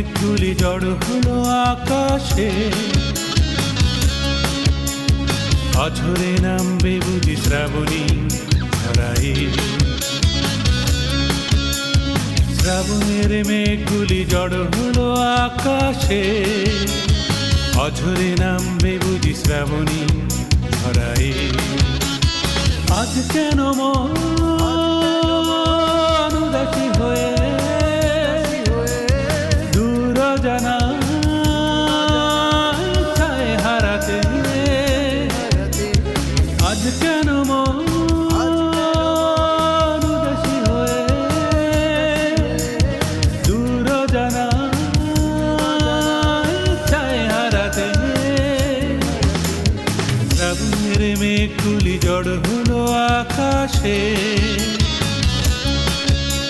মেঘগুলি জড় হলো আকাশে। অঝরে নামবে বুঝি শ্রাবণী ধরাই শ্রাবণের মেঘগুলি জড় হলো আকাশে। অঝরে নামবে বুঝি শ্রাবণী ধরাই আজ কেন মন জানা ছায় হারাতে। আজ কেন উদাসী হয়ে? দূর জানা ছায় হারাতে। শ্রাবণের মেঘগুলি জড় হলো আকাশে।